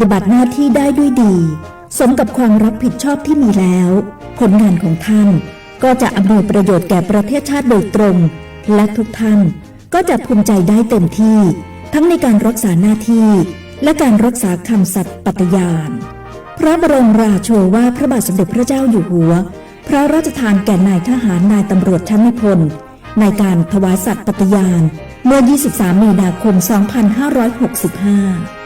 ปฏิบัติหน้าที่ได้ด้วยดี สมกับความรับผิดชอบที่มีแล้ว ผลงานของท่านก็จะอำนวยประโยชน์แก่ประเทศชาติโดยตรง และทุกท่านก็จะภูมิใจได้เต็มที่ ทั้งในการรักษาหน้าที่ และการรักษาคำสัตย์ปฏิญาณ พระบรมราโชวาพระบาทสมเด็จพระเจ้าอยู่หัว พระราชทานแก่นายทหารนายตำรวจชั้นนิพนธ์ในการถวายสัตย์ปฏิญาณ เมื่อ 23 มีนาคม 2565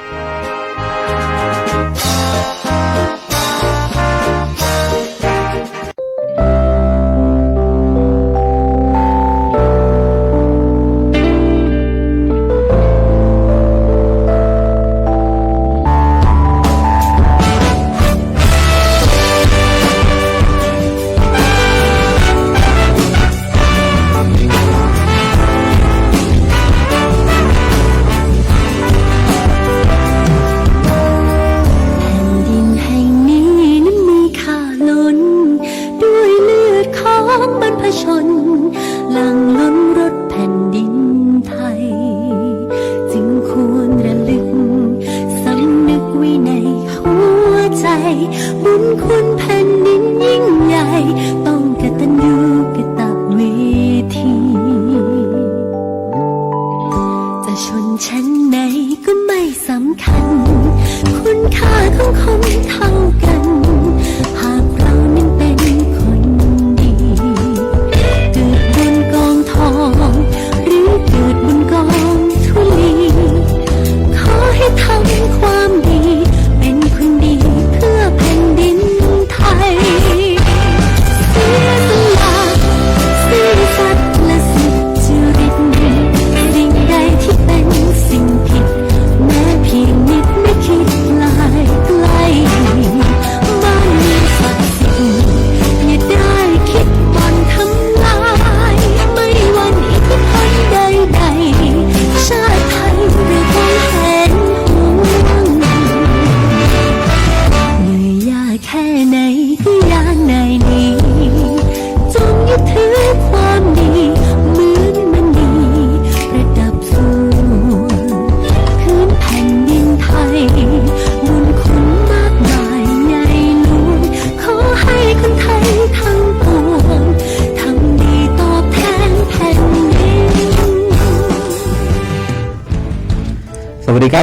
แค่ไหนที่ยานไหน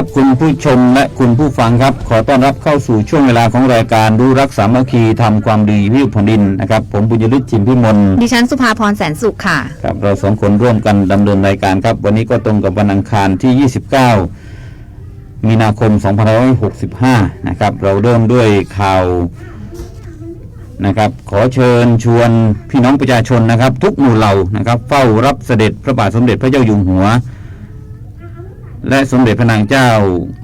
ครับคุณผู้ชมและคุณผู้ฟังครับ ขอต้อนรับเข้าสู่ช่วงเวลาของรายการรู้รักสามัคคีทำความดีวิวแผ่นดินนะครับ ผมบุญยฤทธิ์จิมพิมลดิฉันสุภาพรแสนสุขค่ะครับเราสองคนร่วมกันดำเนินรายการครับ วันนี้ก็ตรงกับวันอังคารที่ 29 มีนาคม 2565 นะครับ เราเริ่มด้วยข่าวนะครับ ขอเชิญชวนพี่น้องประชาชนนะครับ ทุกหมู่เหล่านะครับ เฝ้ารับเสด็จพระบาทสมเด็จพระเจ้าอยู่หัว และสมเด็จพระนางเจ้า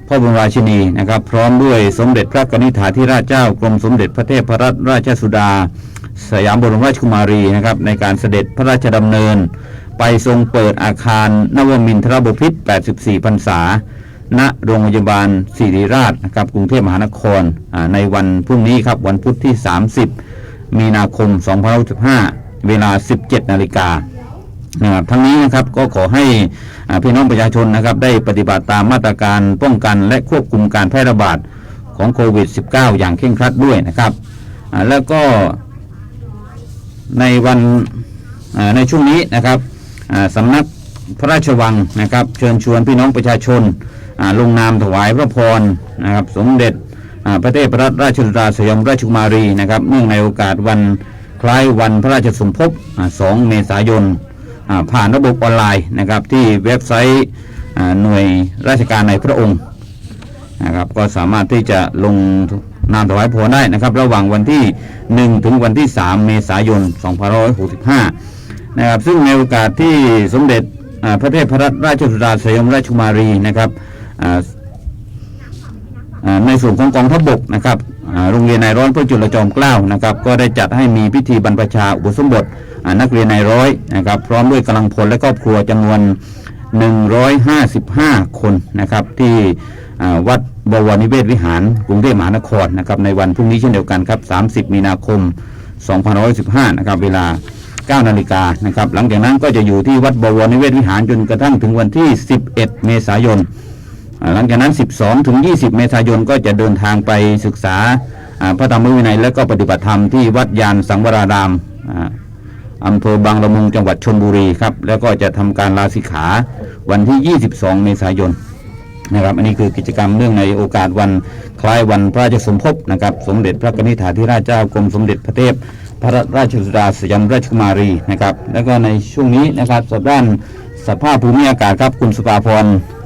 พ่อบรมราชินีนะครับ พร้อมด้วยสมเด็จพระกนิษฐาธิราชเจ้ากรมสมเด็จพระเทพรัตนราชสุดา สยามบรมราชกุมารีนะครับในการเสด็จพระราชดำเนิน ไปทรงเปิดอาคารนวมินทรบพิตร 84 พรรษา ณโรงพยาบาลศิริราชนะครับกรุงเทพมหานครในวันพรุ่งนี้ครับวันพุธที่ 30 มีนาคม 2565 เวลา 17 นาฬิกา ทั้งนี้นะครับก็ขอให้พี่น้องประชาชนนะครับได้ปฏิบัติตามมาตรการป้องกันและควบคุมการแพร่ระบาดของโควิด -19 อย่างเคร่งครัดด้วยนะครับแล้วก็ในวันในช่วงนี้นะครับสำนักพระราชวังนะครับ เชิญชวนพี่น้องประชาชนลงนามถวายพระพรนะครับสมเด็จพระเทพรัตนราชสุดาสยามราชกุมารีนะครับเนื่องในโอกาสวันคล้ายวันพระราชสมภพอ่า2เมษายน ผ่านระบบออนไลน์นะครับที่เว็บไซต์หน่วยราชการในพระองค์นะครับก็สามารถที่จะลงนามถวายพรได้นะครับ ระหว่างวันที่ 1 ถึงวันที่ 3 เมษายน 2565 นะครับ ซึ่งในโอกาสที่สมเด็จพระเทพรัตนราชสุดาสยามราชกุมารีนะครับในส่วนของกองทัพบกนะครับโรงเรียนนายร้อยพระจุลจอมเกล้านะครับ ก็ได้จัดให้มีพิธีบรรพชาอุปสมบท นักเรียนในร้อยนะครับพร้อมด้วยกำลังพลและครอบครัวจำนวน 155 คนนะครับที่วัดบวรนิเวศวิหารกรุงเทพมหานครนะครับในวันพรุ่งนี้เช่นเดียวกันครับ 30 มีนาคม 2515 นะครับเวลา 9 นาฬิกานะครับหลังจากนั้นก็จะอยู่ที่วัดบวรนิเวศวิหารจนกระทั่งถึงวันที่ 11 เมษายน หลังจากนั้น 12 ถึง 20 เมษายนก็จะเดินทางไปศึกษาอ่าพระธรรมวินัยและก็ปฏิบัติธรรมที่วัดยานสังวราราม อ่าอำเภอบางละมุงจังหวัดชนบุรีครับ แล้วก็จะทำการลาสิกขาวันที่ 22 เมษายนนะครับ อันนี้คือกิจกรรมเนื่องในโอกาสวันคล้ายวันพระราชสมภพนะครับ สมเด็จพระกนิษฐาธิราชเจ้ากรมสมเด็จพระเทพพระราชสุดาสยามราชกุมารีนะครับ แล้วก็ในช่วงนี้นะครับสด้านสภาพภูมิอากาศครับคุณสุภาพร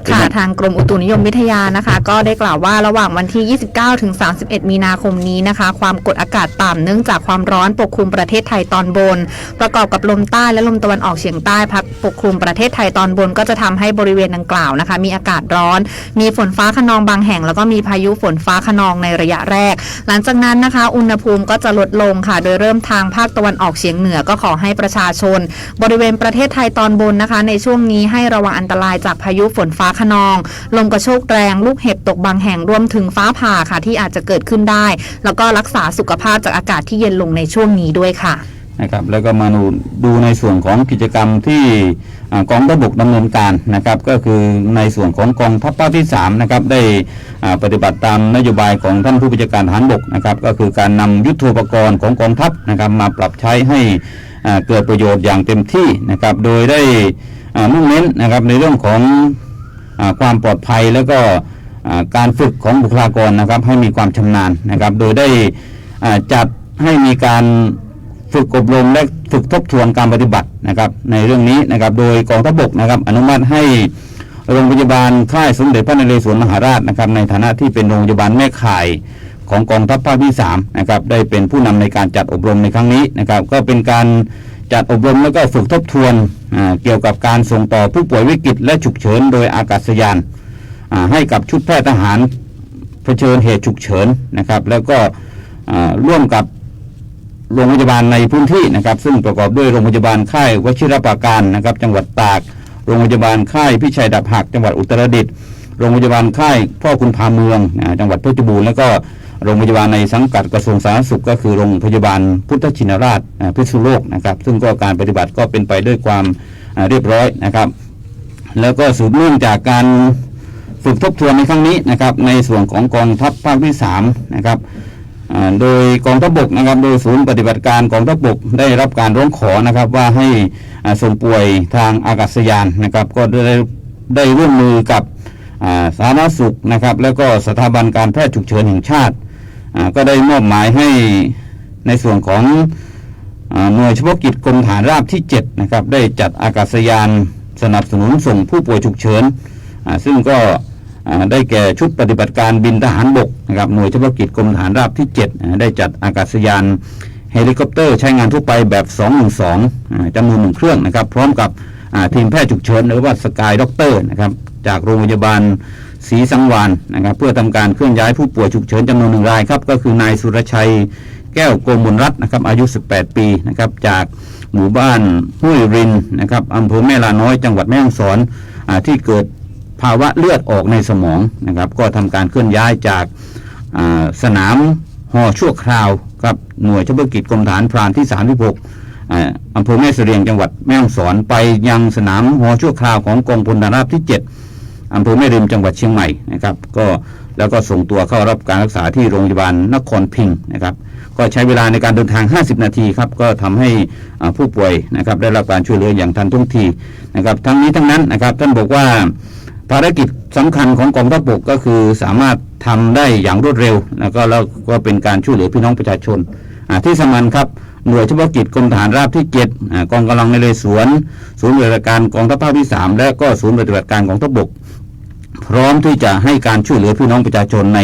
ค่ะทางกรมอุตุนิยมวิทยานะคะ ก็ได้กล่าวว่าระหว่างวันที่ 29 ถึง 31 มีนาคมนี้นะคะ ความกดอากาศต่ำเนื่องจากความร้อนปกคลุมประเทศไทยตอนบน ประกอบกับลมใต้และลมตะวันออกเฉียงใต้พัดปกคลุมประเทศไทยตอนบน ก็จะทำให้บริเวณดังกล่าวนะคะ มีอากาศร้อน มีฝนฟ้าขนองบางแห่ง แล้วก็มีพายุฝนฟ้าขนองในระยะแรก หลังจากนั้นนะคะ อุณหภูมิก็จะลดลงค่ะ โดยเริ่มทางภาคตะวันออกเฉียงเหนือก็ขอให้ประชาชน บริเวณประเทศไทยตอนบนนะคะ ในช่วงนี้ให้ระวังอันตรายจากพายุฝนฟ้าขนอง ลมกระโชกแรง ลูกเห็บตกบางแห่งรวมถึงฟ้าผ่าค่ะที่อาจจะเกิดขึ้นได้ แล้วก็รักษาสุขภาพจากอากาศที่เย็นลงในช่วงนี้ด้วยค่ะนะครับแล้วก็มาดูดูในส่วนของกิจกรรมที่กองทัพบกดำเนินการนะครับ ก็คือในส่วนของกองทัพภาคที่3นะครับได้ปฏิบัติตามนโยบายของท่านผู้บัญชาการทหารบกนะครับ ก็คือการนำยุทโธปกรณ์ของกองทัพนะครับมาปรับใช้ให้เกิดประโยชน์อย่างเต็มที่นะครับ โดยได้มุ่งเน้นนะครับในเรื่องของ ความปลอดภัยแล้วก็การฝึกของบุคลากรนะครับให้มีความชำนาญนะครับ โดยได้จัดให้มีการฝึกอบรมและฝึกทบทวนการปฏิบัตินะครับ ในเรื่องนี้นะครับ โดยกองทัพบกนะครับ อนุมัติให้โรงพยาบาลค่ายสมเด็จพระนเรศวรมหาราชนะครับ ในฐานะที่เป็นโรงพยาบาลแม่ข่ายของกองทัพภาคที่3นะครับได้เป็นผู้นำในการจัดอบรมในครั้งนี้นะครับ ก็เป็นการ จัดอบรมแล้วก็ฝึกทบทวนเกี่ยวกับการส่งต่อผู้ป่วยวิกฤตและฉุกเฉินโดยอากาศยานให้กับชุดแพทย์ทหารเผชิญเหตุฉุกเฉินนะครับ แล้วก็ร่วมกับโรงพยาบาลในพื้นที่นะครับ ซึ่งประกอบด้วยโรงพยาบาลค่ายวชิรปราการนะครับ จังหวัดตาก โรงพยาบาลค่ายพิชัยดับหัก จังหวัดอุตรดิตถ์โรงพยาบาลค่ายพ่อคุณพาเมืองจังหวัดเพชรบูรณ์แล้วก็ โรงพยาบาลในสังกัดกระทรวงสาธารณสุขก็คือโรงพยาบาลพุทธชินราชพิษณุโลกนะครับ ซึ่งก็การปฏิบัติก็เป็นไปด้วยความเรียบร้อยนะครับ แล้วก็สืบเนื่องจากการฝึกทบทวนในครั้งนี้นะครับในส่วนของกองทัพภาคที่สามนะครับโดยกองทัพบกนะครับโดยศูนย์ปฏิบัติการกองทัพบกได้รับการร้องขอนะครับว่าให้ส่งป่วยทางอากาศยานนะครับก็ได้ได้ร่วมมือกับสาธารณสุขนะครับ แล้วก็สถาบันการแพทย์ฉุกเฉินแห่งชาติ ก็ได้มอบหมายให้ในส่วนของหน่วยเฉพาะกิจกรมฐานราบที่ 7 นะครับ ได้จัดอากาศยานสนับสนุนส่งผู้ป่วยฉุกเฉินซึ่งก็ได้แก่ชุดปฏิบัติการบินทหารบกนะครับหน่วยเฉพาะกิจกรมทหารราบที่ 7 ได้จัดอากาศยานเฮลิคอปเตอร์ใช้งานทั่วไปแบบ 212อ่าจำนวนหนึ่งเครื่องนะครับ พร้อมกับทีมแพทย์ฉุกเฉินหรือว่าสกายด็อกเตอร์นะครับ จากโรงพยาบาล ศรีสังวานนะครับ เพื่อทำการเคลื่อนย้ายผู้ป่วยฉุกเฉินจำนวนหนึ่งรายครับก็คือนายสุรชัยแก้วโกมลรัตน์นะครับอายุ 18 ปีนะครับจากหมู่บ้านห้วยรินนะครับอำเภอแม่ลาน้อยจังหวัดแม่ฮ่องสอนอที่เกิดภาวะเลือดออกในสมองนะครับ ก็ทำการเคลื่อนย้ายจากาสนามหอชั่วคราวครับหน่วยเฉพาะกิจกรมฐานพรานที่ 36อ่าอำเภอแม่เสรียงจังหวัดแม่ฮ่องสอนไปยังสนามหอชั่วคราวของกองพลทหารราบที่ 7 อำเภอแม่ริมจังหวัดเชียงใหม่นะครับ ก็แล้วก็ส่งตัวเข้ารับการรักษาที่โรงพยาบาลนครพิงค์นะครับ ก็ใช้เวลาในการเดินทาง 50 นาทีครับ ก็ทำให้ผู้ป่วยนะครับได้รับการช่วยเหลืออย่างทันท่วงทีนะครับ ทั้งนี้ทั้งนั้นนะครับ ท่านบอกว่าภารกิจสำคัญของกองทัพบกก็คือสามารถทำได้อย่างรวดเร็ว แล้วก็แล้วก็เป็นการช่วยเหลือพี่น้องประชาชนที่สำคัญครับหน่วยเฉพาะกิจกรมทหารราบที่ 7 กองกำลังในเรือสวน ศูนย์ปฏิบัติการกองทัพภาคที่ 3 และก็ศูนย์ปฏิบัติการกองทัพบก พร้อมที่จะให้การช่วยเหลือพี่น้องประชาชนใน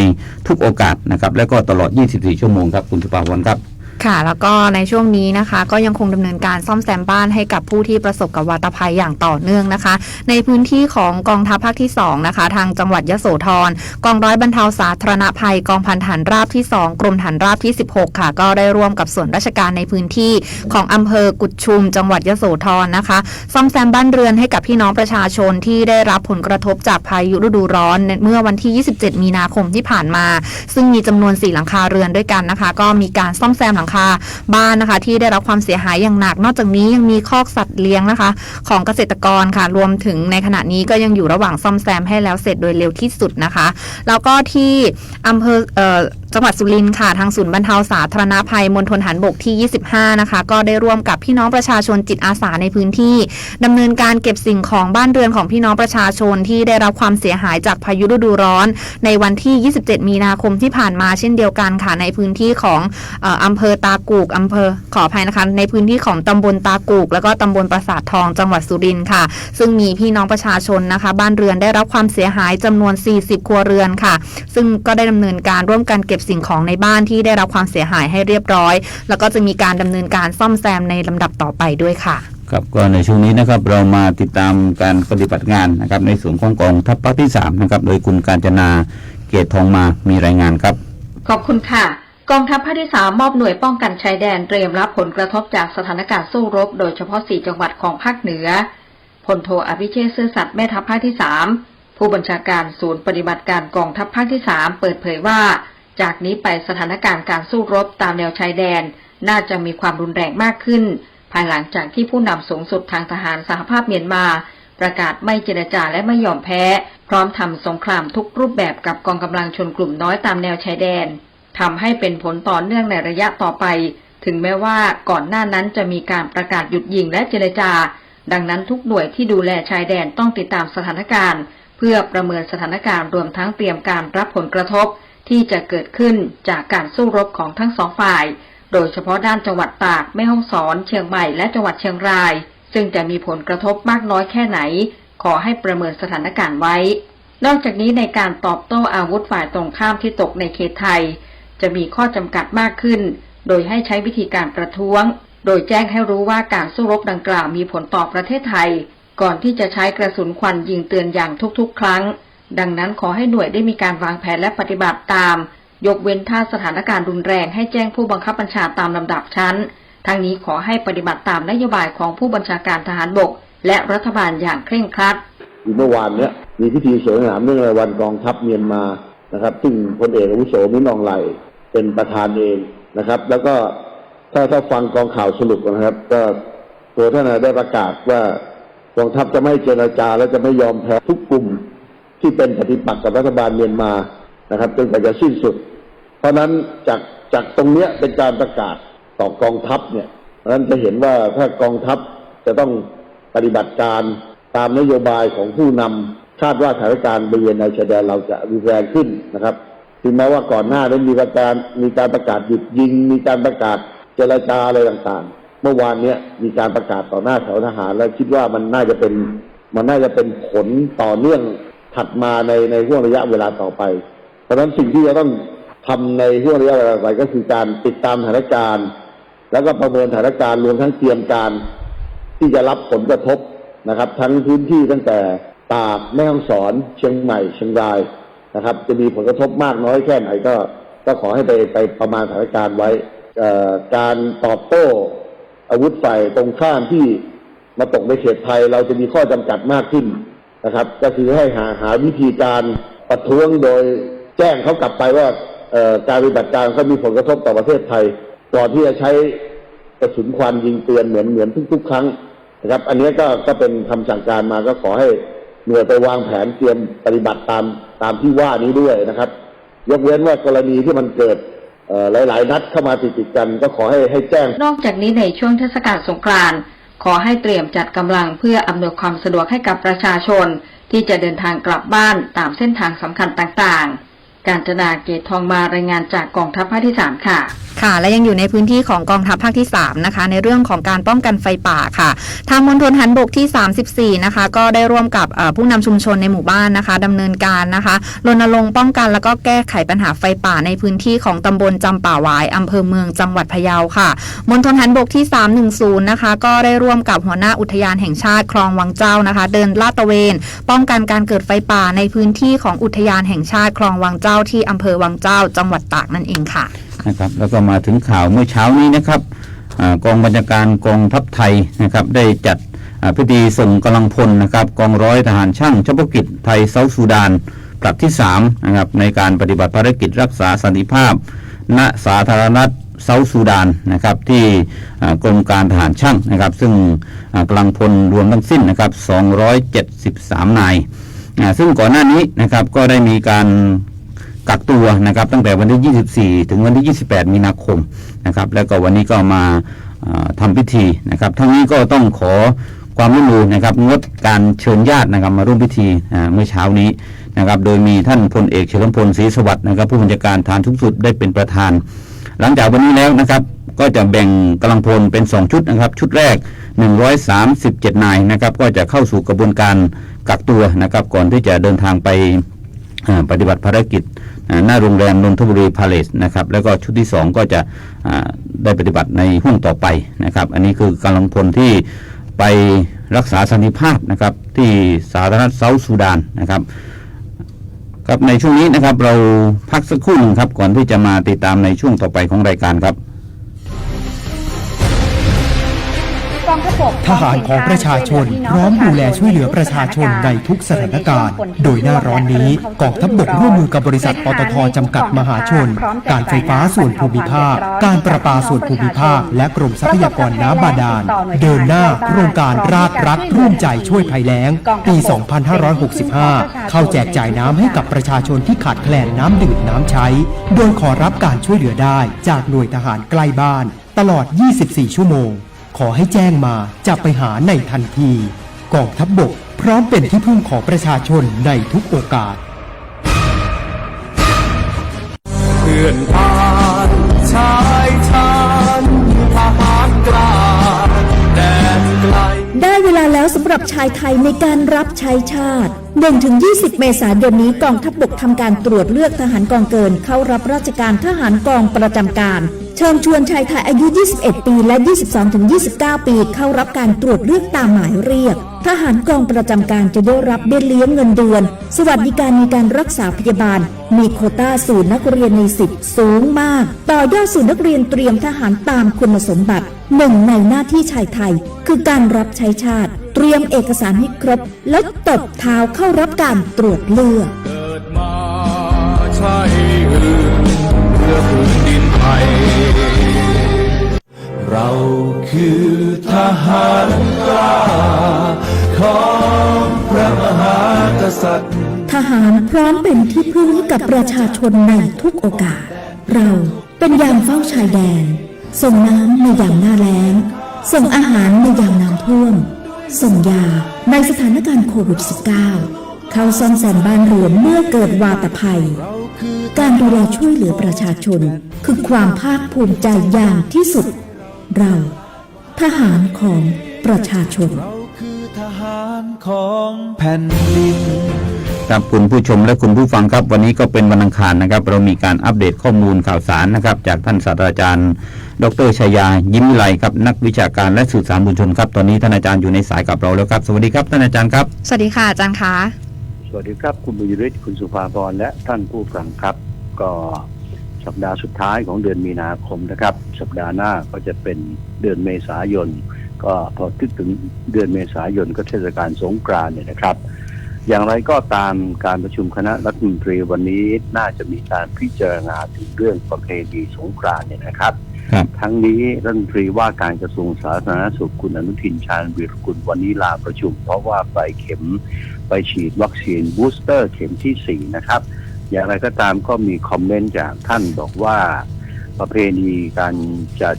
ทุกโอกาสนะครับ และก็ตลอด 24 ชั่วโมงครับ คุณสุภาพรครับ ค่ะ แล้วก็ในช่วงนี้นะคะ ก็ยังคงดำเนินการซ่อมแซมบ้านให้กับผู้ที่ประสบกับวาตภัยอย่างต่อเนื่องนะคะ ในพื้นที่ของกองทัพภาคที่2นะคะ ทางจังหวัดยโสธรกองร้อยบรรเทาสาธารณภัยกองพันฐานราบที่ 2 กรมฐานราบที่ 16 ค่ะ ก็ได้ร่วมกับส่วนราชการในพื้นที่ของอำเภอกุดชุม จังหวัดยโสธรนะคะ ซ่อมแซมบ้านเรือนให้กับพี่น้องประชาชนที่ได้รับผลกระทบจากพายุฤดูร้อนเมื่อวันที่ 27 มีนาคมที่ผ่านมา ซึ่งมีจำนวน4หลังคาเรือนด้วยกันนะคะ ก็มีการซ่อมแซมหลังคาบ้านนะคะ ที่ได้รับความเสียหายอย่างหนัก นอกจากนี้ยังมีคอกสัตว์เลี้ยงนะคะ ของเกษตรกรค่ะ รวมถึงในขณะนี้ก็ยังอยู่ระหว่างซ่อมแซมให้แล้วเสร็จโดยเร็วที่สุดนะคะ แล้วก็ที่อำเภอจังหวัดสุรินทร์ค่ะทางศูนย์บรรเทาสาธารณภัยมณฑลฐานบกที่ 25 นะคะ ก็ได้ร่วมกับพี่น้องประชาชนจิตอาสาในพื้นที่ดำเนินการเก็บสิ่งของบ้านเรือนของพี่น้องประชาชนที่ได้รับความเสียหายจากพายุฤดูร้อน ในวันที่ 27 มีนาคมที่ผ่านมาเช่นเดียวกันค่ะในพื้นที่ของอ่ออำเภอตากูกอำเภอขออภัยนะคะ ในพื้นที่ของตำบลตากูก แล้วก็ตำบลปราสาททองจังหวัดสุรินทร์ค่ะ ซึ่งมีพี่น้องประชาชนนะคะ บ้านเรือนได้รับความเสียหายจำนวน 40 ครัวเรือนค่ะ ซึ่งก็ได้ดำเนินการร่วมกันเก็บสิ่งของในบ้านที่ได้รับความเสียหายให้เรียบร้อย แล้วก็จะมีการดำเนินการซ่อมแซมในลำดับต่อไปด้วยค่ะครับก็ในช่วงนี้นะครับเรามาติดตามการปฏิบัติงานนะครับในส่วนของกองทัพภาคที่3นะครับโดยคุณการจนาเกตทองมามีรายงานครับ ขอบคุณค่ะ กองทัพภาคที่สามมอบหน่วยป้องกันชายแดนเตรียมรับผลกระทบจากสถานการณ์สู้รบ โดยเฉพาะ 4 จังหวัดของภาคเหนือพลโทอภิเชษฐ์ซื่อสัตย์แม่ทัพภาคที่สามผู้บัญชาการศูนย์ปฏิบัติการกองทัพภาคที่สามเปิดเผยว่า จากนี้ไปสถานการณ์การสู้รบตามแนวชายแดน น่าจะมีความรุนแรงมากขึ้น ภายหลังจากที่ผู้นำสูงสุดทางทหารสหภาพเมียนมา ประกาศไม่เจรจาและไม่ยอมแพ้ พร้อมทำสงครามทุกรูปแบบกับกองกำลังชนกลุ่มน้อยตามแนวชายแดนทำให้เป็นผลต่อเนื่องในระยะต่อไป ถึงแม้ว่าก่อนหน้านั้นจะมีการประกาศหยุดยิงและเจรจา ดังนั้นทุกหน่วยที่ดูแลชายแดนต้องติดตามสถานการณ์ เพื่อประเมินสถานการณ์รวมทั้งเตรียมการรับผลกระทบ ที่จะเกิดขึ้นจากการสู้รบของทั้งสองฝ่าย โดยเฉพาะด้านจังหวัดตาก แม่ฮ่องสอน เชียงใหม่ และจังหวัดเชียงราย ซึ่งจะมีผลกระทบมากน้อยแค่ไหน ขอให้ประเมินสถานการณ์ไว้ นอกจากนี้ในการตอบโต้อาวุธฝ่ายตรงข้ามที่ตกในเขตไทย จะมีข้อจำกัดมากขึ้น โดยให้ใช้วิธีการประท้วง โดยแจ้งให้รู้ว่าการสู้รบดังกล่าวมีผลต่อประเทศไทย ก่อนที่จะใช้กระสุนควันยิงเตือนอย่างทุกๆ ครั้ง ดังนั้นขอให้หน่วยได้มีการวางแผนและปฏิบัติตาม ยกเว้นถ้าสถานการณ์รุนแรงให้แจ้งผู้บังคับบัญชาตามลำดับชั้น ทั้งนี้ขอให้ปฏิบัติตามนโยบายของผู้บัญชาการทหารบก และรัฐบาลอย่างเคร่งครัดเมื่อวานเนี้ยมีพิธีสวยงามเนื่องในวันกองทัพเมียนมานะครับ ซึ่งพลเอกอุโสมินองไลเป็นประธานเองนะครับ แล้วก็ถ้าถ้าฟังกองข่าวสรุปนะครับ ก็ตัวท่านได้ประกาศว่ากองทัพจะไม่เจรจาและจะไม่ยอมแพ้ทุกกลุ่ม ที่เป็นปฏิปักษ์กับรัฐบาลเมียนมานะครับจนกว่าจะสิ้นสุด เพราะนั้นจากจากตรงเนี้ยเป็นการประกาศต่อกองทัพเนี่ยเพราะนั้นจะเห็นว่าถ้ากองทัพจะต้องปฏิบัติการตามนโยบายของผู้นำคาดว่าสถานการณ์บริเวณในชายแดนเราจะรุนแรงขึ้นนะครับถึงแม้ว่าก่อนหน้านั้นมีการมีการประกาศหยุดยิง มีการประกาศเจรจาอะไรต่างๆ เมื่อวานเนี้ยมีการประกาศต่อหน้าแถวทหาร แล้วคิดว่ามันน่าจะเป็นมันน่าจะเป็นผลต่อเนื่อง ถัดมาในในห่วงระยะเวลาต่อไป เพราะฉะนั้นสิ่งที่จะต้องทำในห่วงระยะเวลาต่อไปก็คือการติดตามสถานการณ์ แล้วก็ประเมินสถานการณ์รวมทั้งเตรียมการที่จะรับผลกระทบนะครับ ทั้งพื้นที่ตั้งแต่ตากแม่ฮ่องสอนเชียงใหม่เชียงรายนะครับ จะมีผลกระทบมากน้อยแค่ไหนก็ก็ขอให้ไปไปประมาณสถานการณ์ไว้เอ่อการตอบโต้อาวุธฝ่ายตรงข้ามที่มาตกในเขตไทย เราจะมีข้อจำกัดมากขึ้น นะครับ ก็คือให้หาหาวิธีการประท้วงโดยแจ้งเขากลับไปว่าการปฏิบัติการเขามีผลกระทบต่อประเทศไทยก่อนที่จะใช้กระสุนควันยิงเตือนเหมือนเหมือนทุกๆ ครั้งนะครับ อันนี้ก็ก็เป็นคำสั่งการมาก็ขอให้หน่วยไปวางแผนเตรียมปฏิบัติตามตามที่ว่านี้ด้วยนะครับ ยกเว้นว่ากรณีที่มันเกิดหลาย ๆ นัดเข้ามาติดติดกันก็ขอให้ให้แจ้ง นอกจากนี้ในช่วงเทศกาลสงกรานต์ ขอให้เตรียมจัดกำลังเพื่ออำนวยความสะดวกให้กับประชาชน ที่จะเดินทางกลับบ้านตามเส้นทางสำคัญต่างๆ การจนาเกตทองมารายงานจากกองทัพภาคที่ 3 ค่ะค่ะและยังอยู่ในพื้นที่ของกองทัพภาคที่ 3 นะคะ ในเรื่องของการป้องกันไฟป่าค่ะ ทางมณฑลหันบกที่ 34 นะคะ ก็ได้ร่วมกับผู้นำชุมชนในหมู่บ้านนะคะดำเนินการนะคะรณรงค์ป้องกันแล้วก็แก้ไขปัญหาไฟป่าในพื้นที่ของตำบลจำป่าหวายอำเภอเมืองจังหวัดพะเยาค่ะมณฑลหันบกที่ 310 นะคะ ก็ได้ร่วมกับหัวหน้าอุทยานแห่งชาติคลองวังเจ้านะคะ เดินลาดตระเวน ป้องกันการเกิดไฟป่าในพื้นที่ของอุทยานแห่งชาติคลองวังเจ้าที่อำเภอวังเจ้าจังหวัดตากนั่นเองค่ะนะครับแล้วก็มาถึงข่าวเมื่อเช้านี้นะครับอกองบัญชาการกองทัพไทยนะครับได้จัดพิธีส่งกำลังพลนะครับกองร้อยทหารช่างเฉพาะกิจไทยเซาท์ซูดานผลัดที่3นะครับในการปฏิบัติภารกิจรักษาสันติภาพ ณสาธารณรัฐเซาท์ซูดานนะครับที่กรมการทหารช่างนะครับ ซึ่งอ่ากำลังพลรวมทั้งสิ้นนะครับ 273 นาย ซึ่งก่อนหน้านี้นะครับก็ได้มีการ กักตัวนะครับตั้งแต่วันที่ 24 ถึงวันที่ 28 มีนาคมนะครับแล้วก็วันนี้ก็มาอ่าทำพิธีนะครับทั้งนี้ก็ต้องขอความร่วมมือนะครับงดการเชิญญาตินะครับมาร่วมพิธีเมื่อเช้านี้นะครับโดยมีท่านพลเอกเฉลิมพลศรีสวัสดิ์นะครับผู้บัญชาการฐานทุกสุดได้เป็นประธาน หลังจากวันนี้แล้วนะครับก็จะแบ่งกำลังพลเป็น 2 ชุดนะครับ ชุดแรก 137 นายนะครับก็จะเข้าสู่กระบวนการกักตัวนะครับก่อนที่จะเดินทางไปปฏิบัติภารกิจ หน้าโรงแรมนนทบุรีพาเลสนะครับแล้วก็ชุดที่ 2 ก็จะได้ปฏิบัติในห่วงต่อไปนะครับ อันนี้คือกำลังพลที่ไปรักษาสันติภาพนะครับที่สาธารณรัฐเซาท์ซูดานนะครับครับในช่วงนี้นะครับเราพักสักครู่หนึ่งครับก่อนที่จะมาติดตามในช่วงต่อไปของรายการครับ ทหารของประชาชน พร้อมดูแลช่วยเหลือประชาชนในทุกสถานการณ์ โดยหน้าร้อนนี้กองทัพบกร่วมมือกับบริษัทปตทจำกัดมหาชน การไฟฟ้าส่วนภูมิภาค การประปาส่วนภูมิภาค และกรมทรัพยากรน้ำบาดาล เดินหน้าโครงการราชรัฐร่วมใจช่วยภัยแล้ง ปี 2565 เข้าแจกจ่ายน้ำให้กับประชาชนที่ขาดแคลนน้ำดื่มน้ำใช้ โดยขอรับการช่วยเหลือได้ จากหน่วยทหารใกล้บ้าน ตลอด 24 ชั่วโมง ขอให้แจ้งมาจะไปหาในทันทีกองทัพบบกพร้อมเป็นที่พึ่งของประชาชนในทุกโอกาส เพื่อนพา แล้วสำหรับชายไทยในการรับใช้ชาติ 1-20 เมษายนนี้กองทัพบกทำการตรวจเลือกทหารกองเกิน เข้ารับราชการทหารกองประจำการเชิญชวนชายไทยอายุ 21 ปี และ 22-29 ปี เข้ารับการตรวจเลือกตามหมายเรียก ทหารกองประจำการจะได้รับเบี้ยเลี้ยงเงินเดือน สวัสดิการในการรักษาพยาบาล มีโคต้าสู่นักเรียนในสิทธิ์สูงมาก ต่อยอดสู่นักเรียนเตรียมทหารตามคุณสมบัติหนึ่งในหน้าที่ชายไทย คือการรับใช้ชาติ เตรียมเอกสารให้ครบ แล้วตบเท้าเข้ารับการตรวจเลือกเกิดมาใช่อื่นเพื่อพื้นดินไทยเราคือทหารกล้าของพระมหากษัตริย์ ทหารพร้อมเป็นที่พึ่งให้กับประชาชนในทุกโอกาส เราเป็นยามเฝ้าชายแดน ส่งน้ำในยามหน้าแล้ง ส่งอาหารในยามน้ำท่วม ส่งยาในสถานการณ์โควิด -19 เข้าซ่อมแซมบ้านเรือนเมื่อเกิดวาตภัย การดูแลช่วยเหลือประชาชน คือความภาคภูมิใจอย่างที่สุด เรา ทหารของประชาชน เราคือทหารของแผ่นดิน ครับคุณผู้ชมและคุณผู้ฟังครับ วันนี้ก็เป็นวันอังคารนะครับ เรามีการอัปเดตข้อมูลข่าวสารนะครับ จากท่านศาสตราจารย์ ดรชยา ยิ้มวิไลครับนักวิชาการและสื่อสารมวลชนครับตอนนี้ท่านอาจารย์อยู่ในสายกับเราแล้วครับ สวัสดีครับท่านอาจารย์ครับ สวัสดีค่ะอาจารย์คะสวัสดีครับคุณบุญยฤทธิ์คุณสุภาพรและท่านผู้ฟังครับ ก็สัปดาห์สุดท้ายของเดือนมีนาคมนะครับ สัปดาห์หน้าก็จะเป็นเดือนเมษายน ก็พอถึงเดือนเมษายนก็เทศกาลสงกรานต์เนี่ยนะครับ อย่างไรก็ตามการประชุมคณะรัฐมนตรีวันนี้น่าจะมีการพิจารณาถึงเรื่องประเพณีสงกรานต์เนี่ยนะครับครับ ทั้งนี้รัฐมนตรีว่าการกระทรวงสาธารณสุขคุณอนุทินชาญวีรกุลวันนี้ลาประชุม เพราะว่าไปเข็มไปฉีดวัคซีนบูสเตอร์เข็มที่ 4 นะครับ อย่างไรก็ตามก็มีคอมเมนต์จากท่านบอกว่าประเพณีการจะ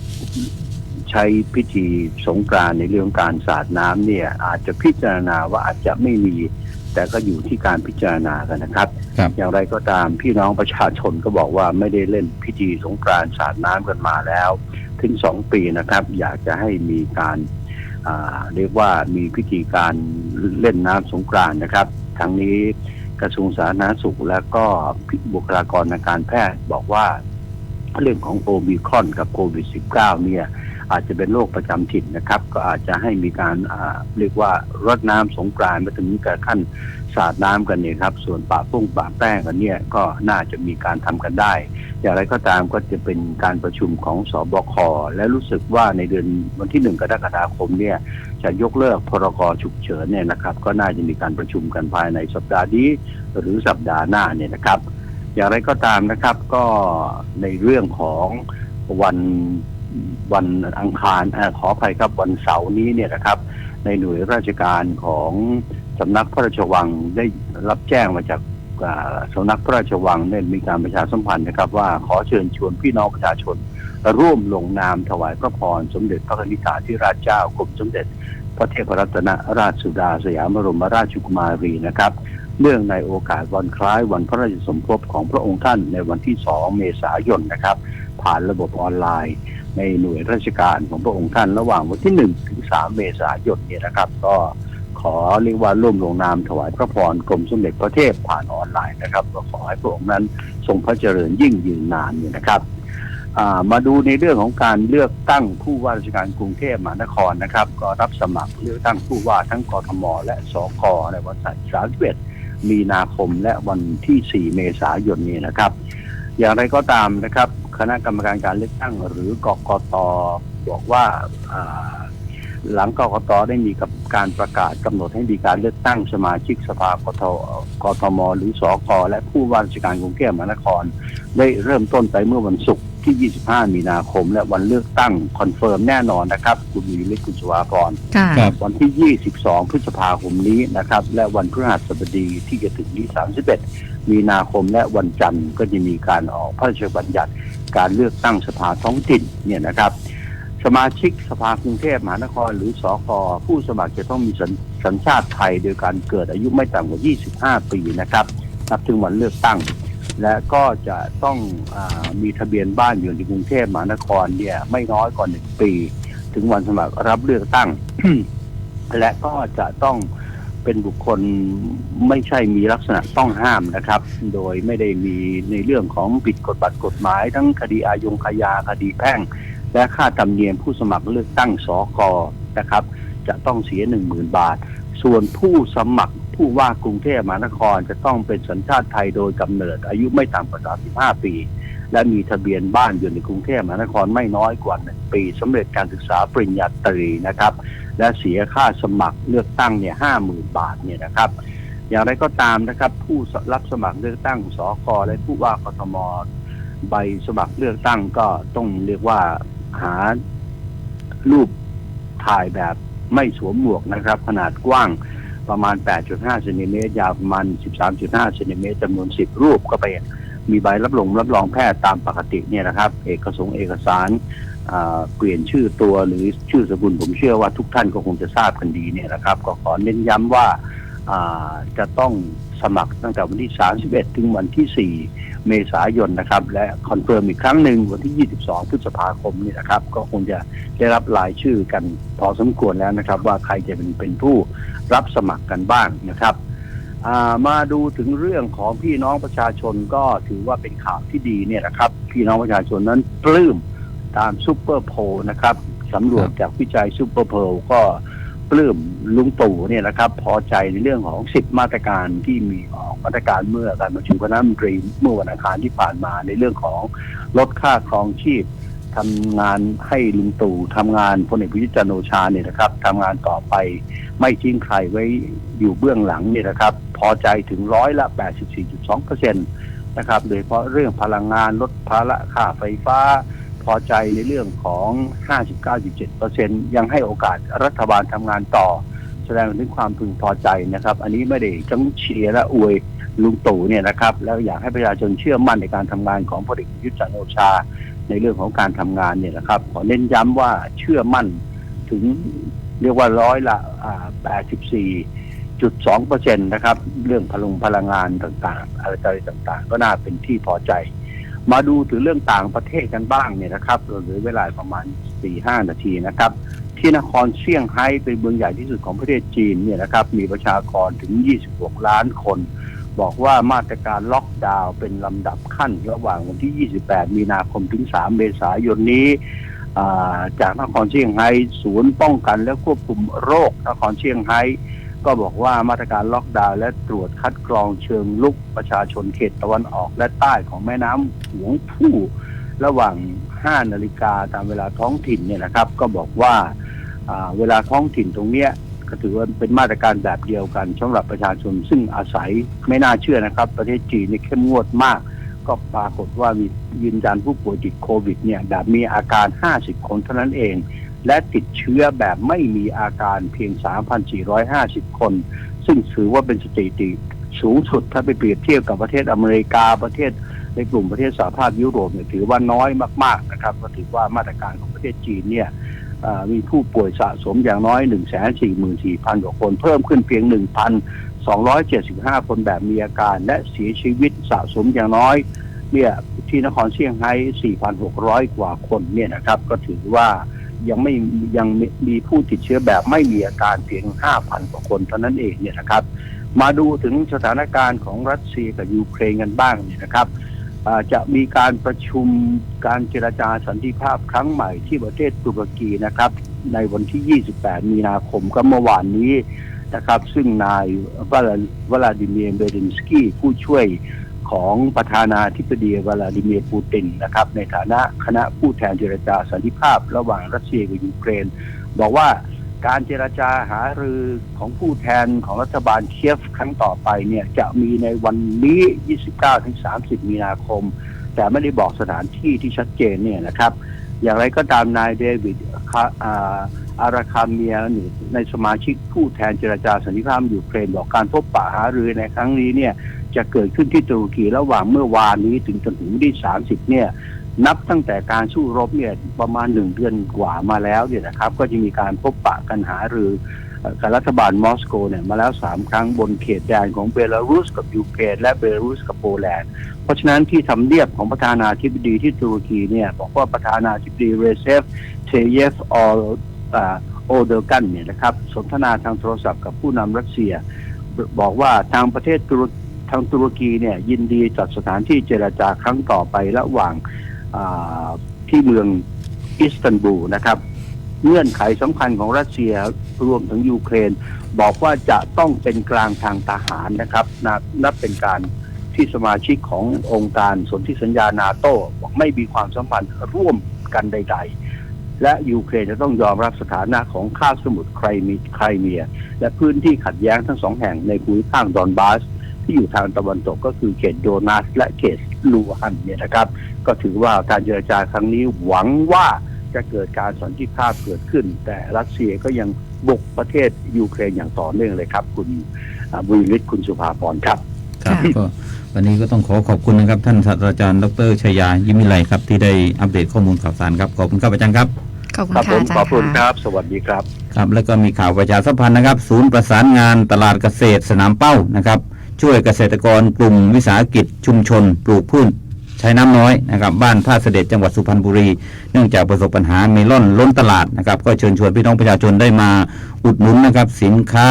ใช้พิธีสงกรานต์ในเรื่องการสาดน้ำเนี่ยอาจจะพิจารณาว่าอาจจะไม่มี แต่ก็อยู่ที่การพิจารณากันนะครับ ครับอย่างไรก็ตามพี่น้องประชาชนก็บอกว่าไม่ได้เล่นพิธีสงกรานต์สาดน้ำกันมาแล้ว ถึงสองปีนะครับ อยากจะให้มีการอ่าเรียกว่ามีพิธีการเล่นน้ำสงกรานต์นะครับ ทั้งนี้กระทรวงสาธารณสุข และก็บุคลากรทางการแพทย์บอกว่า เรื่องของโอมิครอนกับโควิด -19 เนี่ย อาจจะเป็นโรคประจำถิ่นนะครับ ก็อาจจะให้มีการเรียกว่ารดน้ำสงกรานต์มาถึงกับขั้นสาดน้ำกันเนี่ยครับ ส่วนปะปุ้งปะแป้งกันเนี่ยก็น่าจะมีการทำกันได้ อย่างไรก็ตามก็จะเป็นการประชุมของสบคและรู้สึกว่าในเดือนวันที่หนึ่งกรกฎาคมเนี่ยจะยกเลิกพรกฉุกเฉินเนี่ยนะครับ ก็น่าจะมีการประชุมกันภายในสัปดาห์นี้หรือสัปดาห์หน้าเนี่ยนะครับ อย่างไรก็ตามนะครับก็ในเรื่องของวัน วันอังคารอขออภัยครับวันเสาร์นี้เนี่ยนะครับ ในหน่วยราชการของสำนักพระราชวังได้รับแจ้งมาจากสำนักพระราชวังได้มีการประชาสัมพันธ์นะครับ ว่าขอเชิญชวนพี่น้องประชาชน ร่วมลงนามถวายพระพรสมเด็จพระนิธิธิราชเจ้ากรมสมเด็จ พระเทพรัตนราชสุดาสยามบรมราชกุมารีนะครับเนื่องในโอกาสวันคล้ายวันพระราชสมภพของพระองค์ท่านในวันที่ 2 เมษายนนะครับ ผ่านระบบออนไลน์ ในหน่วยราชการของพระองค์ท่านระหว่างวันที่1ถึง3เมษายนเนี่ยนะครับ ก็ขอเรียกว่าร่วมลงนามถวายพระพรกรมสมเด็จพระเทพผ่านออนไลน์นะครับก็ขอให้พระองค์นั้นทรงพระเจริญยิ่งยืนนานเนี่ยนะครับมาดูในเรื่องของการเลือกตั้งผู้ว่าราชการกรุงเทพมหานครนะครับ ก็รับสมัครเลือกตั้งผู้ว่าทั้งกทม และสกในวันที่31มีนาคมและวันที่ 4 เมษายนนี้นะครับ อย่างไรก็ตามนะครับ คณะกรรมการการเลือกตั้ง หรือกกตบอกว่าอ่าหลังกกตได้มีกับการประกาศกำหนดให้มีการเลือกตั้งสมาชิกสภากทกทม หรือสกและผู้ว่าราชการกรุงเทพมหานคร ได้เริ่มต้นไปเมื่อวันศุกร์ที่ 25 มีนาคม และวันเลือกตั้งคอนเฟิร์มแน่นอนนะครับ คุณมีลิคุณสุวาพรค่ะครับวันที่ 22 พฤษภาคมนี้นะครับ และวันพฤหัสบดีที่จะถึงนี้ 31 มีนาคมและวันจันทร์ก็จะมีการออกพระราชบัญญัติการเลือกตั้งสภาท้องถิ่นเนี่ยนะครับ สมาชิกสภากรุงเทพมหานครหรือสอกผู้สมัครจะต้องมีสัญสญชาติไทย โดยการเกิดอายุไม่ต่ำกว่า 25 ปีนะครับนับถึงวันเลือกตั้ง และก็จะต้องอมีทะเบียนบ้านอยู่ในกรุงเทพมหานครเนี่ยไม่น้อยกว่าหนึ่งปี ถึงวันสมัครรับเลือกตั้ง และก็จะต้อง เป็นบุคคลไม่ใช่มีลักษณะต้องห้ามนะครับ โดยไม่ได้มีในเรื่องของผิดกฎบัตรกฎหมายทั้งคดีอาญงคายาคดีแพ่ง และค่าธรรมเนียมผู้สมัครเลือกตั้งสกนะครับ จะต้องเสียหนึ่งหมื่นบาท ส่วนผู้สมัครผู้ว่ากรุงเทพมหานครจะต้องเป็นสัญชาติไทยโดยกำเนิด อายุไม่ต่ำกว่า 35 ปี และมีทะเบียนบ้านอยู่ในกรุงเทพมหานครไม่น้อยกว่า1ปีสำเร็จการศึกษาปริญญาตรีนะครับ และเสียค่าสมัครเลือกตั้งเนี่ยห้าหมื่นบาทเนี่ยนะครับอย่างไรก็ตามนะครับ ผู้รับสมัครเลือกตั้งสกและผู้ว่ากทมใบสมัครเลือกตั้งก็ต้องเรียกว่าหารูปถ่ายแบบไม่สวมหมวกนะครับ ขนาดกว้างประมาณ 8.5เซนติเมตรยาวประมาณ 13.5เซนติเมตรจำนวน 10 รูปก็ไป มีใบรับรองรับรองแพทย์ตามปกติเนี่ยนะครับ เอกสงค์เอกสารเปลี่ยนชื่อตัวหรือชื่อสกุลผมเชื่อว่าทุกท่านก็คงจะทราบกันดีเนี่ยนะครับ ก็ขอเน้นย้ำว่าอ่าจะต้องสมัครตั้งแต่วันที่ 31 ถึงวันที่ 4 เมษายนนะครับ และคอนเฟิร์มอีกครั้งหนึ่งวันที่ 22 พฤษภาคมนี่นะครับ ก็คงจะได้รับรายชื่อกันพอสมควรแล้วนะครับ ว่าใครจะเป็นเป็นผู้รับสมัครกันบ้างนะครับ มาดูถึงเรื่องของพี่น้องประชาชนก็ถือว่าเป็นข่าวที่ดีเนี่ยนะครับ พี่น้องประชาชนนั้นปลื้มตามซูเปอร์โพลนะครับสำรวจจากวิจัยซูเปอร์โพลก็ปลื้มลุงตู่เนี่ยนะครับ พอใจในเรื่องของสิบมาตรการที่มีออกมาตรการเมื่อการประชุมคณะรัฐมนตรีเมื่อวันอังคารที่ผ่านมาในเรื่องของลดค่าครองชีพ ทำงานให้ลุงตู่ทำงานพลเอกประยุทธ์จันโอชาเนี่ยนะครับทำงานต่อไปไม่ทิ้งใครไว้อยู่เบื้องหลังเนี่ยนะครับ พอใจถึงร้อยละ 84.2เปอร์เซ็นต์นะครับโดยเฉพาะเรื่องพลังงานลดภาระค่าไฟฟ้า พอใจในเรื่องของ 59.7เปอร์เซ็นต์ยังให้โอกาสรัฐบาลทำงานต่อ แสดงถึงความพึงพอใจนะครับ อันนี้ไม่ได้จังเชียร์และอวยลุงตู่เนี่ยนะครับ แล้วอยากให้ประชาชนเชื่อมั่นในการทำงานของพลเอกประยุทธ์จันโอชา ในเรื่องของการทำงานเนี่ยนะครับ ขอเน้นย้ำว่าเชื่อมั่นถึงเรียกว่าร้อยละ84.2เปอร์เซ็นต์นะครับ เรื่องพลังพลังงานต่างๆ อะไรต่างๆ ก็น่าเป็นที่พอใจ มาดูถึงเรื่องต่างประเทศกันบ้างเนี่ยนะครับเราเหลือเวลาประมาณ4-5นาทีนะครับ ที่นครเซี่ยงไฮ้เป็นเมืองใหญ่ที่สุดของประเทศจีนเนี่ยนะครับ มีประชากรถึง 26 ล้านคน บอกว่ามาตรการล็อกดาวน์เป็นลำดับขั้น ระหว่างวันที่ 28 มีนาคมถึง 3 เมษายนนี้จากนครเชียงไฮ้ศูนย์ป้องกันและควบคุมโรคนครเชียงไฮ้ก็บอกว่ามาตรการล็อกดาวน์และตรวจคัดกรองเชิงลุกประชาชนเขตตะวันออกและใต้ของแม่น้ำหวงผู้ระหว่าง 5 นาฬิกาตามเวลาท้องถิ่นเนี่ยนะครับ ก็บอกว่าเวลาท้องถิ่นตรงเนี้ย ก็ถือว่าเป็นมาตรการแบบเดียวกันสำหรับประชาชน ซึ่งอาศัยไม่น่าเชื่อนะครับ ประเทศจีนนี่เข้มงวดมาก ก็ปรากฏว่ามียืนยันผู้ป่วยติดโควิดเนี่ยแบบมีอาการ 50 คนเท่านั้นเอง และติดเชื้อแบบไม่มีอาการเพียง 3,450 คน ซึ่งถือว่าเป็นสถิติสูงสุดถ้าไปเปรียบเทียบกับประเทศอเมริกาประเทศในกลุ่มประเทศสหภาพยุโรปเนี่ยถือว่าน้อยมากๆนะครับก็ถือว่ามาตรการของประเทศจีนเนี่ย มีผู้ป่วยสะสมอย่างน้อย 1 4 4 0 0 0 กว่าคน เพิ่มขึ้นเพียง 1,275 คนแบบมีอาการ และเสียชีวิตสะสมอย่างน้อยเนี่ยที่นครเซี่ยงไฮ้ 4,600 กว่าคนเนี่ยนะครับก็ถือว่ายังไม่ยังมีมีผู้ติดเชื้อแบบไม่มีอาการเพียง 5,000 กว่าคนเท่านั้นเองเนี่ยนะครับ มาดูถึงสถานการณ์ของรัสเซียกับยูเครนกันบ้างเนี่ยนะครับ จะมีการประชุมการเจรจาสันติภาพครั้งใหม่ที่ประเทศตุรกีนะครับ ในวันที่ 28 มีนาคมก็เมื่อวานนี้นะครับ ซึ่งนายวลาดิเมียร์เบรินสกี้ผู้ช่วยของประธานาธิบดีวลาดิเมียร์ปูตินนะครับ ในฐานะคณะผู้แทนเจรจาสันติภาพ ระหว่างรัสเซียกับยูเครน บอกว่า การเจรจาหารือของผู้แทนของรัฐบาลเคียฟครั้งต่อไปเนี่ยจะมีในวันนี้ 29-30 มีนาคม แต่ไม่ได้บอกสถานที่ที่ชัดเจนเนี่ยนะครับ อย่างไรก็ตามนายเดวิดอาราคาเมียนึ่ในสมาชิกผู้แทนเจรจาสันติภาพยูเครนบอกการพบปะหารือในครั้งนี้เนี่ยจะเกิดขึ้นที่ตุรกีระหว่างเมื่อวานนี้ถึงจนถึงวันที่ 30 เนี่ย นับตั้งแต่การสู้รบเนี่ยประมาณหนึ่งเดือนกว่ามาแล้วเนี่ยนะครับ ก็จะมีการพบปะกันหารือกับรัฐบาลมอสโกเนี่ยมาแล้วสามครั้งบนเขตแดนของเบลารุสกับยูเครนและเบลารุสกับโปแลนด์เพราะฉะนั้นที่ทำเนียบของประธานาธิบดีที่ตุรกีเนี่ยบอกว่าประธานาธิบดีเรเซฟเทเยฟออลโอเดอร์กันเนี่ยนะครับสนทนาทางโทรศัพท์กับผู้นำรัสเซีย บอกว่าทางประเทศตุรทางตุรกีเนี่ยยินดีจัดสถานที่เจรจาครั้งต่อไประหว่าง ที่เมืองอิสตันบูลนะครับเงื่อนไขสำคัญของรัสเซียรวมถึงยูเครน บอกว่าจะต้องเป็นกลางทางทหารนะครับนับนับเป็นการที่สมาชิกขององค์การสนธิสัญญานาโต้บอกไม่มีความสัมพันธ์ร่วมกันใด ๆ และยูเครนจะต้องยอมรับสถานะของคาบสมุทรไครมีไครเมีย และพื้นที่ขัดแย้งทั้งสองแห่งในภูมิภาคดอนบาส ที่อยู่ทางตะวันตกก็คือเขตโดนัสและเขตลูฮันเนี่ยนะครับ ก็ถือว่าการเจรจาครั้งนี้หวังว่าจะเกิดการสันติภาพเกิดขึ้น แต่รัสเซียก็ยังบุกประเทศยูเครนอย่างต่อเนื่องเลยครับ คุณอ่าบุญฤทธิ์คุณสุภาพรครับครับค่ะก็วันนี้ก็ต้องขอขอบคุณนะครับ ท่านศาสตราจารย์ดรชยายิมิไลครับ ที่ได้อัปเดตข้อมูลข่าวสารครับขอบคุณครับอาจารย์ครับขอบคุณครับค่ะผมอาจารย์ขอบคุณคค่ะรับ สวัสดีครับ ครับ แล้วก็มีข่าวประชาสัมพันธ์นะครับ ศูนย์ประสานงานตลาดเกษตรสนามเป้านะครับ ช่วยเกษตรกรกลุ่มวิสาหกิจชุมชน ปลูกพืชใช้น้ำน้อยนะครับบ้านท่าเสด็จจังหวัดสุพรรณบุรี เนื่องจากประสบปัญหาเมลอนล้นตลาดนะครับก็เชิญชวนพี่น้องประชาชนได้มาอุดหนุนนะครับสินค้า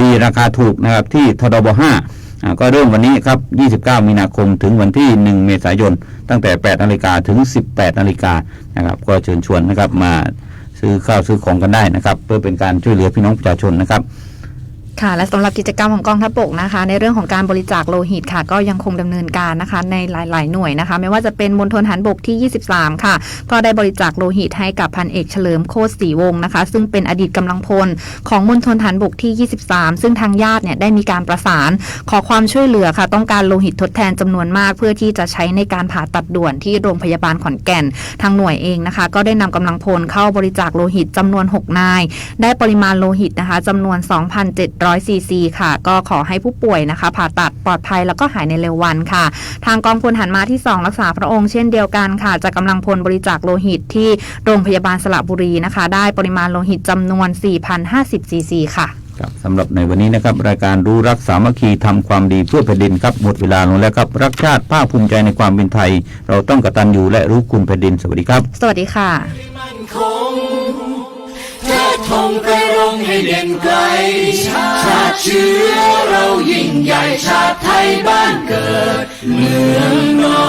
ดีราคาถูกนะครับที่ทดบ5อ่าก็เริ่มวันนี้ครับ 29 มีนาคม ถึงวันที่ 1 เมษายน ตั้งแต่ 8 นาฬิกา ถึง 18 นาฬิกา นะครับ ก็เชิญชวนนะครับ มาซื้อข้าวซื้อของกันได้นะครับ เพื่อเป็นการช่วยเหลือพี่น้องประชาชนนะครับ ค่ะและสำหรับกิจกรรมของกองทัพบกนะคะ ในเรื่องของการบริจาคโลหิตค่ะ ก็ยังคงดำเนินการนะคะ ในหลาย ๆ หน่วยนะคะ ไม่ว่าจะเป็นมณฑลฐานบกที่ 23 ค่ะ ก็ได้บริจาคโลหิตให้กับพันเอกเฉลิมโคตรศรีวงศ์นะคะ ซึ่งเป็นอดีตกำลังพลของมณฑลฐานบกที่ 23 ซึ่งทางญาติเนี่ยได้มีการประสาน ขอความช่วยเหลือค่ะ ต้องการโลหิตทดแทนจำนวนมาก เพื่อที่จะใช้ในการผ่าตัดด่วนที่โรงพยาบาลขอนแก่นทางหน่วยเองนะคะ ก็ได้นำกำลังพลเข้าบริจาคโลหิตจำนวน 6 นาย ได้ปริมาณโลหิตนะคะจำนวน 2,700ซีซีค่ะ ก็ขอให้ผู้ป่วยนะคะ ผ่าตัดปลอดภัยแล้วก็หายในเร็ววันค่ะ ทางกองพลหันมาที่ 2 รักษาพระองค์เช่นเดียวกันค่ะจะกำลังพลบริจาคโลหิตที่โรงพยาบาลสระบุรีนะคะ ได้ปริมาณโลหิตจำนวน 4,050ซีซีค่ะครับสำหรับในวันนี้นะครับรายการรู้รักสามัคคีทำความดีเพื่อแผ่นดินครับหมดเวลาลงแล้วครับรักชาติภาคภูมิใจในความเป็นไทย เราต้องกตัญญูและรู้คุณแผ่นดินสวัสดีครับ สวัสดีค่ะ มั่นคงเทิดธงไปรงให้เด่นไกล ชาติเชื้อเรายิ่งใหญ่ชาติไทยบ้านเกิดเมืองนอ